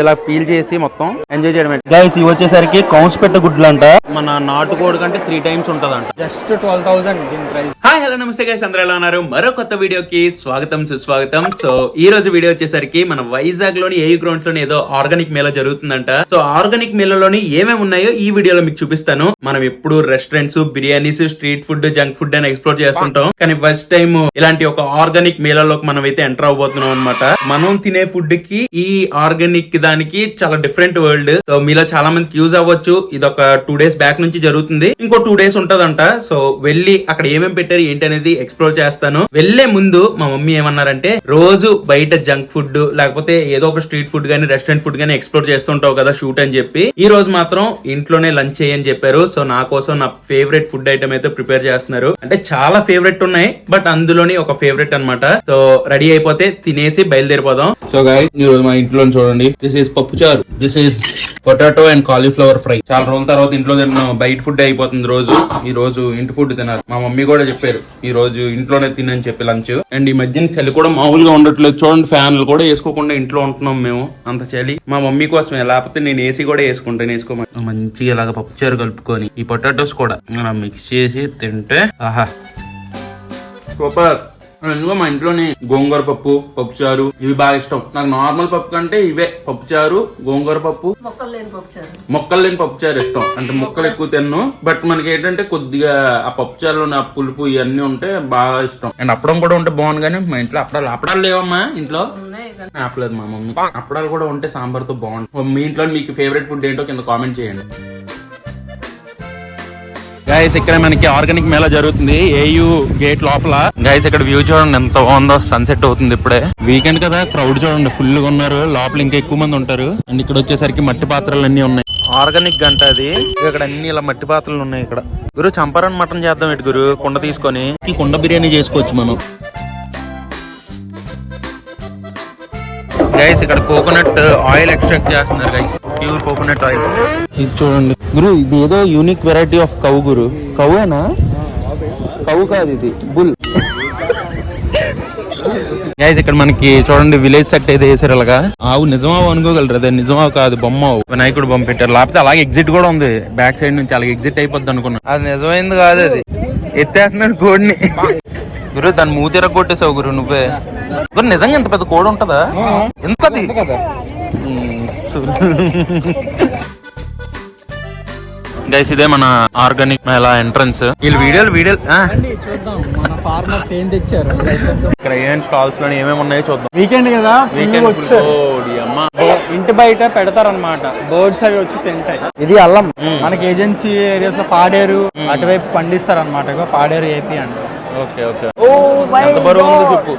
ఇలా పీల్ చేసి మొత్తం ఎంజాయ్ చేయడమే గైస్ ఇవి వచ్చేసరికి కౌన్స్ పెట్ట గుడ్లు అంట మన నాటుకోడి కంటే త్రీ టైమ్స్ ఉంటదంట. జస్ట్ ట్వెల్వ్ థౌసండ్ దీని ప్రైస్ హాయ్ హలో నమస్తే గైస్ అందరూ ఎలా ఉన్నారు? మరో కొత్త వీడియోకి స్వాగతం సుస్వాగతం. సో ఈ రోజు వీడియో వచ్చేసరికి మన వైజాగ్లోని ఏ గ్రౌండ్స్లోని ఏదో ఆర్గానిక్ మేళా జరుగుతుందంట. సో ఆర్గానిక్ మేళలోని ఏమేమి ఉన్నాయో ఈ వీడియోలో మీకు చూపిస్తాను. మనం ఎప్పుడు restaurants biryanis street food junk food అని ఎక్స్ప్లోర్ చేస్తుంటాం. కానీ ఫస్ట్ టైం ఇలాంటి ఒక ఆర్గానిక్ మేళాలోకి మనం అయితే ఎంటర్ అవబోతున్నాం అనమాట మనం తినే ఫుడ్కి ఈ ఆర్గానిక్ దానికి చాలా డిఫరెంట్ వరల్డ్ సో మీలో చాలా మందికి యూజ్ అవ్వచ్చు. ఇది ఒక టూ డేస్ బ్యాక్ నుంచి జరుగుతుంది. ఇంకో టూ డేస్ ఉంటదంట. సో వెళ్ళి అక్కడ ఏమేమి పెట్టారు ఏంటి అనేది ఎక్స్ప్లోర్ చేస్తాను. వెళ్ళే ముందు మా మమ్మీ ఏమన్నారంటే రోజు బయట జంక్ ఫుడ్ లేకపోతే ఏదో ఒక స్ట్రీట్ ఫుడ్ గానీ రెస్టారెంట్ ఫుడ్ గానీ ఎక్స్ప్లోర్ చేస్తుంటావు కదా షూట్ అని చెప్పి. ఈ రోజు మాత్రం ఇంట్లోనే లంచ్ చేయని చెప్పారు. సో నా కోసం నా ఫేవరెట్ ఫుడ్ ఐటమ్ అయితే ప్రిపేర్ చేస్తున్నారు. అంటే చాలా ఫేవరెట్ ఉన్నాయి బట్ అందులోని ఒక ఫేవరెట్ అన్నమాట. సో రెడీ అయిపోతే తినేసి బయలుదేరిపోదాం. సో గాయ ఈ రోజు మా ఇంట్లో చూడండి. దిస్ ఈస్ పప్పుచారు this is potato and cauliflower fry చాలా రోజుల తర్వాత ఇంట్లో తిన్నాం బయట ఫుడ్ అయిపోతుంది రోజు. ఈ రోజు ఇంటి ఫుడ్ తినాలి. మా మమ్మీ కూడా చెప్పారు ఈ రోజు ఇంట్లోనే తినని చెప్పి లంచ్. అండ్ ఈ మధ్యన చలి కూడా మామూలుగా ఉండట్లేదు. చూడండి ఫ్యాన్లు కూడా వేసుకోకుండా ఇంట్లో ఉంటున్నాం మేము. అంత చలి. మా మమ్మీ కోసమే లేకపోతే నేను ఏసీ కూడా వేసుకుంటాను వేసుకోమని. మంచిగా ఇలాగ పప్పుచారు కలుపుకొని ఈ పొటాటోస్ కూడా మనం మిక్స్ చేసి తింటే ఆహా. సూపర్ ఎందుకో మా ఇంట్లోని గోంగూర పప్పు పప్పుచారు. ఇవి బాగా ఇష్టం. నాకు నార్మల్ పప్పు కంటే ఇవే. పప్పుచారు గోంగూర పప్పు. మొక్కలు లేని పప్పుచారు ఇష్టం. అంటే మొక్కలు ఎక్కువ తిన్ను. బట్ మనకి ఏంటంటే కొద్దిగా ఆ పప్పుచారులో ఆ పులుపు ఇవన్నీ ఉంటే బాగా ఇష్టం. అండ్ అప్పడం కూడా ఉంటే బాగుంది కానీ మా ఇంట్లో అప్పడాలు అప్పడాలు లేవమ్మా ఇంట్లో? ఆపలేదు మా మమ్మీ. అప్పడాలు కూడా ఉంటే సాంబార్తో బాగుంటుంది మీ ఇంట్లో మీకు ఫేవరెట్ ఫుడ్ ఏంటో కింద కామెంట్ చేయండి. గైస్ ఇక్కడ మనకి ఆర్గానిక్ మేళా జరుగుతుంది. ఏయు గేట్ లోపల. గైస్ ఇక్కడ వ్యూ చూడండి ఎంత బాగుందో. సన్సెట్ అవుతుంది ఇప్పుడే. వీకెండ్ కదా క్రౌడ్ చూడండి ఫుల్గా ఉన్నారు. లోపల ఇంకా ఎక్కువ మంది ఉంటారు. అండ్ ఇక్కడ వచ్చేసరికి మట్టి పాత్రలు అన్ని ఉన్నాయి. ఆర్గానిక్ గంట అది. ఇక్కడ అన్ని ఇలా మట్టి పాత్రలు ఉన్నాయి ఇక్కడ. గురు చంపారన్ మటన్ చేద్దాం ఇటు గురు. కుండ తీసుకొని. కుండ బిర్యానీ చేసుకోవచ్చు మనం. గైస్ ఇక్కడ కోకోనట్ ఆయిల్ ఎక్స్ట్రాక్ట్ చేస్తున్నారు గైస్ ప్యూర్ కోకోనట్ ఆయిల్ ఇది చూడండి. గురు ఇది ఏదో యూనిక్ వెరైటీ ఆఫ్ కవు గురు. కవునా కవు కాదు ఇది. బుల్ గైస్ ఇక్కడ మనకి చూడండి విలేజ్ సెట్ అయితే వేసారు అలాగా ఆవు నిజమా అనుకోగలరు అదే నిజమా కాదు బొమ్మ. వినాయకుడు బొమ్మ పెట్టారు. లేకపోతే అలాగే ఎగ్జిట్ కూడా ఉంది. బ్యాక్ సైడ్ నుంచి అలాగే ఎగ్జిట్ అయిపోద్ది అనుకున్నా. అది నిజమైంది కాదు అది. ఎత్తేస్తున్నాడు కోడిని. గురు దాన్ని మూతిర కొట్టేసావు గురు నువ్వే. గురు నిజంగా ఇంత పెద్ద కోడి ఉంటదా? ఎంతది గైస్ ఇదే మన ఆర్గానిక్ మేళా ఎంట్రన్స్. వీళ్ళు వీడియోలు వీడియోలు ఆ, చూద్దాం. మన ఫార్మర్స్ ఏం తెచ్చారు? ఇక్కడ ఏం స్టాల్స్లో ఏమేమి ఉన్నాయో చూద్దాం. వీకెండ్ కదా వీకెండ్ ఇంటి బయట పెడతారన్నమాట. బర్డ్స్ అవి వచ్చి తింటాయి. ఇది అల్లం. మనకి ఏజెన్సీ ఏరియాస్లో పాడేరు అటువైపు పండిస్తారన్నమాట ఇగో పాడేరు ఏపీ అంట ఓకే ఓకే. ఎంత బరువు ఉందో చెప్పు.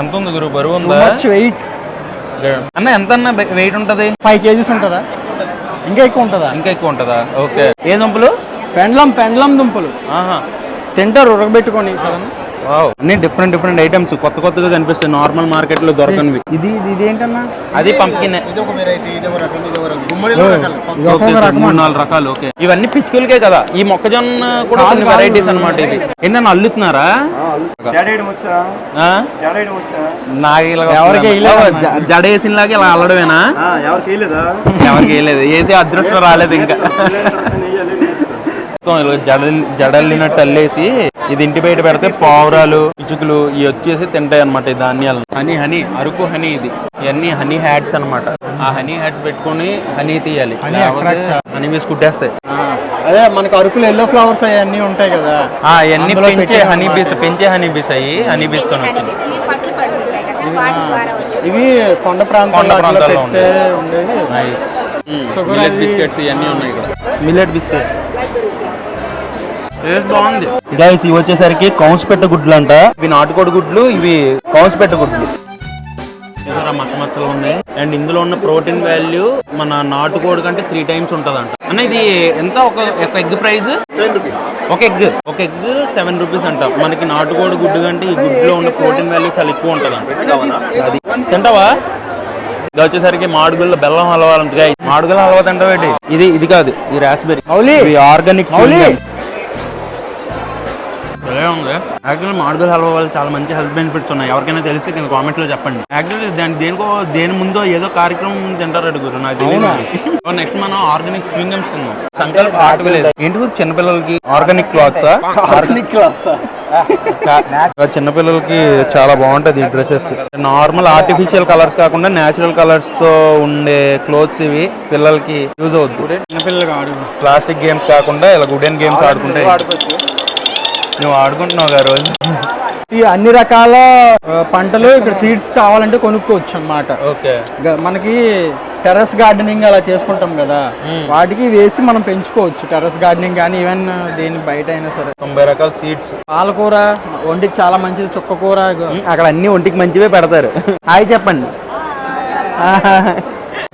ఎంత ఉంది గురు బరువు ఉందా? మచ్ వెయిట్ అన్న ఎంత అన్న వెయిట్ ఉంటది? ఫైవ్ కేజీస్ ఉంటుందా? ఇంకా ఎక్కువ ఉంటుందా? ఇంకా ఎక్కువ ఉంటదా? ఓకే. ఏ దుంపలు? పెండ్లం పెండ్లం దుంపలు. ఆహా. తింటారు ఉడకబెట్టుకొని కదన్నా వావ్ అన్ని డిఫరెంట్ డిఫరెంట్ ఐటమ్స్ కొత్త కొత్తగా కనిపిస్తాయి. నార్మల్ మార్కెట్లో దొరకనివి. ఇది ఇది ఇది ఏంటన్నా? అది ఒక మూడు నాలుగు రకాలు ఓకే ఇవన్నీ పిచ్చుకలకే కదా. ఈ మొక్కజొన్న కూడా కొన్ని వెరైటీస్ అన్నమాట ఇది. ఏంటన్నా అల్లుతున్నారా? ఆ? నాకు ఇలా ఎవరికి వేయలేదు అల్లడమేనా? ఎవరికి వేయలేదు వేసే అదృష్టం రాలేదు ఇంకా. మొత్తం ఇలా జడల్ జడల్లినట్టు అల్లేసి ఇది ఇంటి బయట పెడితే పావురాలు పిచ్చుకలు ఇవి వచ్చేసి తింటాయి అనమాట ఈ ధాన్యాలు. హనీ హనీ అరకు హనీ ఇది. ఇవన్నీ హనీ హ్యాట్స్ అన్నమాట. ఆ హనీ హ్యాట్స్ పెట్టుకొని హనీ తీయాలి. హనీ వేసి కుట్టేస్తాయి. అదే మనకు అరకులు ఎల్లో ఫ్లవర్స్ అవన్నీ ఉంటాయి కదా. అందులో పెంచే. పెట్టి- హనీ బీస్ పెంచే హనీ బీస్ అయ్యి హనీ బీస్తో ఇవి కొండ ప్రాంతాల్లో ఉండేవి. మిల్లెట్ బిస్కెట్స్ ఇవన్నీ ఉన్నాయి మిల్లెట్ బిస్కెట్ బాగుంది గైస్ ఇవి వచ్చేసరికి కౌన్స్ పెట్ట గుడ్లు అంట ఇవి నాటుకోడి గుడ్లు ఇవి కౌన్స్ పెట్ట గుడ్లు. చూసారా మచ్చ మచ్చలు ఉన్నాయి. అండ్ ఇందులో ఉన్న ప్రోటీన్ వాల్యూ మన నాటుకోడి కంటే త్రీ టైమ్స్ ఉంటదంట. అన్న ఇది ఎంత ఒక ఒక ఎగ్ ప్రైస్? ఒక ఎగ్. ఒక ఎగ్ సెవెన్ రూపీస్ అంట. మనకి నాటుకోడి గుడ్డు కంటే ఈ గుడ్లో ఉన్న ప్రోటీన్ వాల్యూ చాలా ఎక్కువ ఉంటదంట. అది. తింటావా? ఇది వచ్చేసరికి మాడుగుల్లో బెల్లం హల్వా అంటే మాడుగుల హల్వా తింటావేటి? ఇది ఇది కాదు ఇది రాస్బెరీ మౌలి. ఇది ఆర్గానిక్ ఎలా ఉంది. యాక్చువల్లీ మామిడికాయల హల్వా వల్ల చాలా మంచి హెల్త్ బెనిఫిట్స్ ఉన్నాయి. ఎవరికైనా తెలిస్తే కింద కామెంట్స్లో చెప్పండి. యాక్చువల్లీ దాని దేనికో దేని ముందో ఏదో కార్యక్రమం తింటారు అడుగురు నాకు తెలియదు. నెక్స్ట్ మనం ఆర్గానిక్ తిన్నాం సంకల్ప ఆర్ట్ విలేజ్ ఏంటి? గురు? చిన్నపిల్లలకి ఆర్గానిక్ క్లాత్స్ ఆర్గానిక్ క్లాత్స్ చిన్నపిల్లలకి చాలా బాగుంటది డ్రెస్సెస్ నార్మల్ ఆర్టిఫిషియల్ కలర్స్ కాకుండా నేచురల్ కలర్స్తో ఉండే క్లోత్స్ ఇవి పిల్లలకి యూజ్ ఆడు ప్లాస్టిక్ గేమ్స్ కాకుండా ఇలా వుడెన్ గేమ్స్ ఆడుకుంటే నువ్వు ఆడుకుంటున్నావు గా రోజు ఈ అన్ని రకాల ఆ, పంటలు ఇక్కడ సీడ్స్ కావాలంటే కొనుక్కోవచ్చు అన్నమాట ఓకే మనకి టెర్రస్ గార్డెనింగ్ అలా చేసుకుంటాం కదా వాటికి వేసి మనం పెంచుకోవచ్చు టెర్రస్ గార్డెనింగ్ కానీ ఈవెన్ దేని బయట అయినా సరే తొంభై రకాల సీడ్స్ పాలకూర ఒంటికి చాలా మంచిది చుక్క కూర అక్కడ అన్ని ఒంటికి మంచివే పెడతారు హాయ్ చెప్పండి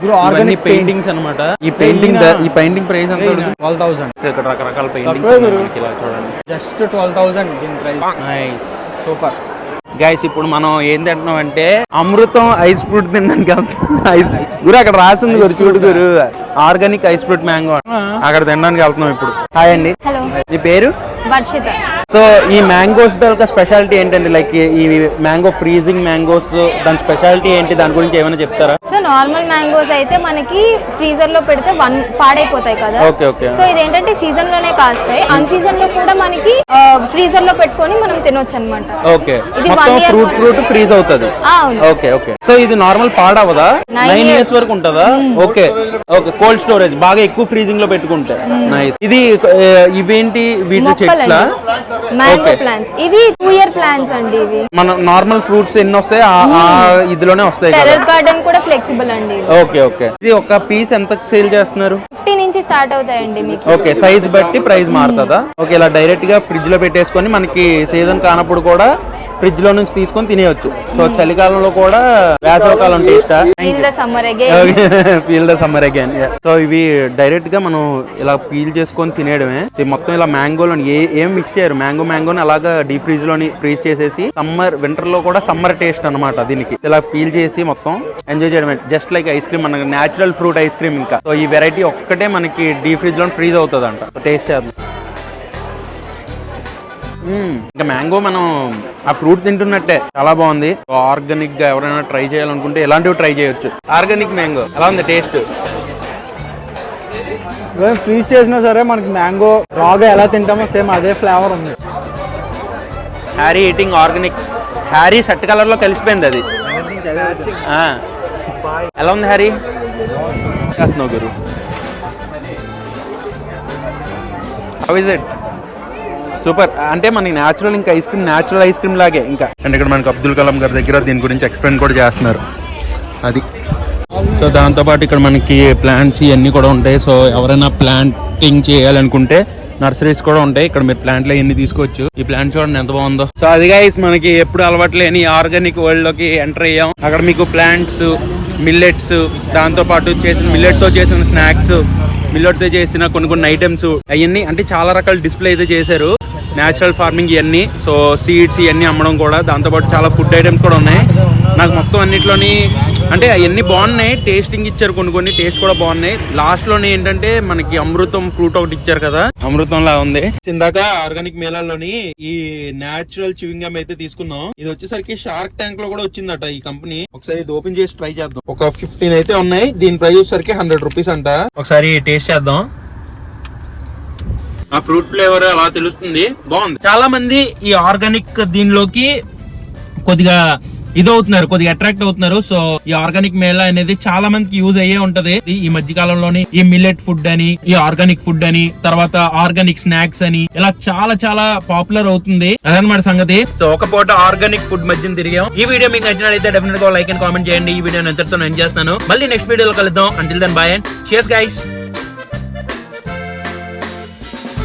ఆర్గానిక్ పెయింటింగ్స్ అన్నమాట. ఈ పెయింటింగ్ ఈ పెయింటింగ్ ప్రైస్ ఎంత ఉంటుంది? ట్వెల్వ్ థౌసండ్ ఇక్కడ రకరకాల పెయింటింగ్స్. ఇలా చూడండి. జస్ట్ ట్వెల్వ్ థౌసండ్ దీని ప్రైస్ నైస్ సూపర్ గైస్ ఇప్పుడు మనం ఏం తింటున్నాం అంటే అమృతం ఐస్ ఫ్రూట్ తినడానికి ఐస్ గురు అక్కడ రాసింది గురు చూడు గురు. ఆర్గానిక్ ఐస్ ఫ్రూట్ మ్యాంగో అక్కడ తినడానికి వెళ్తున్నాం ఇప్పుడు. హాయ్ అండి. హలో మీ పేరు? వర్షిత. సో ఈ మ్యాంగోస్ యొక్క స్పెషాలిటీ ఏంటండి? లైక్ ఈ మ్యాంగో ఫ్రీజింగ్ మ్యాంగోస్ దాని స్పెషాలిటీ ఏంటి? దాని గురించి ఏమైనా చెప్తారా? సో నార్మల్ మ్యాంగోస్ అయితే మనకి ఫ్రీజర్లో పెడితే వన్ పాడైపోతాయి కదా. Okay okay. సో ఇదేంటంటే సీజన్లోనే కాస్తాయి. అన్ సీజన్లో కూడా మనకి ఫ్రీజర్లో పెట్టుకొని మనం తినొచ్చు అనమాట ఓకే. ఇది మొత్తం ఫ్రూట్. ఫ్రూట్ ఫ్రీజ్ అవుతుంది. Okay okay. సో ఇది నార్మల్ పాడవదా? నైన్. ఇయర్స్ వరకు ఉంటుందా? Okay okay. Cold storage. బాగా ఎక్కువ ఫ్రీజింగ్లో పెట్టుకుంటే నైస్ ఇది ఏ, ఇవేంటి? వీటి చెట్ల? మ్యాంగో. ప్లాంట్స్ ఇవి టూ ఇయర్ ప్లాంట్స్ అండి ఇవి. మన నార్మల్ ఫ్రూట్స్ ఎన్ని వస్తాయి? ఆ- ఆ ఇదిలోనే వస్తాయి కదా? టెర్రస్ గార్డెన్ కూడా ఫ్లెక్సిబుల్ అండి ఓకే ఓకే ఇది ఒక పీస్ ఎంత సేల్ చేస్తున్నారు? ఫిఫ్టీ నుంచి స్టార్ట్ అవుతాయండి మీకు. ఓకే సైజ్ బట్టి ప్రైస్ మారుతుందా? ఓకే ఇలా డైరెక్ట్గా ఫ్రిడ్జ్లో పెట్టేసుకొని మనకి సీజన్ కానప్పుడు కూడా ఫ్రిడ్జ్లో నుంచి తీసుకొని తినేయొచ్చు. సో చలికాలంలో కూడా వేసవకాలం టేస్టా. Feel the summer again so ఇవి డైరెక్ట్గా మనం ఇలా పీల్ చేసుకొని తినేయడమే. మొత్తం ఇలా మ్యాంగోలో ఏ ఏం మిక్స్ చేయరు. మ్యాంగో మ్యాంగోని అలాగా డీప్ ఫ్రీజ్లోని ఫ్రీజ్ చేసేసి సమ్మర్ వింటర్లో కూడా సమ్మర్ టేస్ట్ అన్నమాట దీనికి. ఇలా పీల్ చేసి మొత్తం ఎంజాయ్ చేయడమే. జస్ట్ లైక్ ఐస్ క్రీమ్ మనకి నేచురల్ ఫ్రూట్ ఐస్ క్రీమ్ ఇంకా. సో ఈ వెరైటీ ఒక్కటే మనకి డీప్ ఫ్రీజ్లో ఫ్రీజ్ అవుతుంది అంట టేస్ట్ చేద్దాం. ఇంకా మ్యాంగో మనం ఆ ఫ్రూట్ తింటున్నట్టే. చాలా బాగుంది. ఆర్గానిక్గా ఎవరైనా ట్రై చేయాలనుకుంటే ఇలాంటివి ట్రై చేయొచ్చు. Organic mango. ఎలా ఉంది టేస్ట్ ఫ్రీజ్ చేసినా సరే మనకి మ్యాంగో రాగా ఎలా తింటామో సేమ్ అదే ఫ్లేవర్ ఉంది. Harry eating organic Harry shirt కలర్లో కలిసిపోయింది అది. ఎలా ఉంది హ్యారీ చేస్తున్నావు గురు. How is it super. అంటే మనకి న్యాచురల్ ఇంకా ice cream natural ice cream లాగే ఇంకా. అండ్ ఇక్కడ మనకి అబ్దుల్ కలాం గారి దగ్గర దీని గురించి ఎక్స్ప్లెయిన్ కూడా చేస్తున్నారు. అది. సో దాంతోపాటు ఇక్కడ మనకి ప్లాంట్స్ ఇవన్నీ కూడా ఉంటాయి. సో ఎవరైనా ప్లాంటింగ్ చేయాలనుకుంటే నర్సరీస్ కూడా ఉంటాయి. ఇక్కడ మీరు ప్లాంట్లు అవన్నీ తీసుకోవచ్చు. ఈ ప్లాంట్ చూడండి ఎంత బాగుందో. సో అది గైస్ మనకి ఎప్పుడు అలవాటు లేని ఆర్గానిక్ వరల్డ్లోకి ఎంటర్ అయ్యాం. అక్కడ మీకు ప్లాంట్స్ మిల్లెట్స్ దాంతో పాటు చేసిన మిల్లెట్తో చేసిన స్నాక్స్ మిల్లెట్తో చేసిన కొన్ని కొన్ని ఐటమ్స్ అవన్నీ అంటే చాలా రకాల డిస్ప్లే అయితే చేశారు. నేచురల్ ఫార్మింగ్ ఇవన్నీ సో సీడ్స్ ఇవన్నీ అమ్మడం కూడా దాంతోపాటు చాలా ఫుడ్ ఐటమ్స్ కూడా ఉన్నాయి. నాకు మొత్తం అన్నిట్లోని అంటే అవన్నీ బాగున్నాయి టేస్టింగ్ ఇచ్చారు కొన్ని కొన్ని టేస్ట్ కూడా బాగున్నాయి. లాస్ట్లోనే ఏంటంటే మనకి అమృతం ఫ్రూట్ ఒకటి ఇచ్చారు కదా అమృతం లా ఉంది. ఇందాక ఆర్గానిక్ మేళాలోని ఈ నేచురల్ చివింగ్ గమ్ అయితే తీసుకున్నాం. ఇది వచ్చేసరికి షార్క్ ట్యాంక్లో కూడా వచ్చిందట ఈ కంపెనీ. ఒకసారి ఇది ఓపెన్ చేసి ట్రై చేద్దాం. ఒక ఫిఫ్టీన్ అయితే ఉన్నాయి దీని ప్రైస్ వచ్చేసరికి హండ్రెడ్ రూపీస్ అంట. ఒకసారి టేస్ట్ చేద్దాం. ఆ ఫ్రూట్ ఫ్లేవర్ అలా తెలుస్తుంది. బాగుంది. చాలా మంది ఈ ఆర్గానిక్ దీనిలోకి కొద్దిగా ఇది అవుతున్నారు కొద్దిగా అట్రాక్ట్ అవుతున్నారు. సో ఈ ఆర్గానిక్ మేళ అనేది చాలా మందికి యూజ్ అయ్యే ఉంటది. ఈ- మధ్య కాలంలోని ఈ మిల్లెట్ ఫుడ్ అని ఈ ఆర్గానిక్ ఫుడ్ అని తర్వాత ఆర్గానిక్ స్నాక్స్ అని ఇలా చాలా చాలా పాపులర్ అవుతుంది. అదనమాట సంగతి. సో ఒక పూట ఆర్గానిక్ ఫుడ్ మధ్య తిరిగాం. ఈ వీడియో మీకు నచ్చినట్లయితే డెఫినెట్గా లైక్ అండ్ కామెంట్ చేయండి. ఈ వీడియో ఎంతటితో నేను చేస్తాను మళ్ళీ నెక్స్ట్ వీడియోలో కలుద్దాం. అంటిల్ దెన్ బాయ్ అండ్ షేస్ గైస్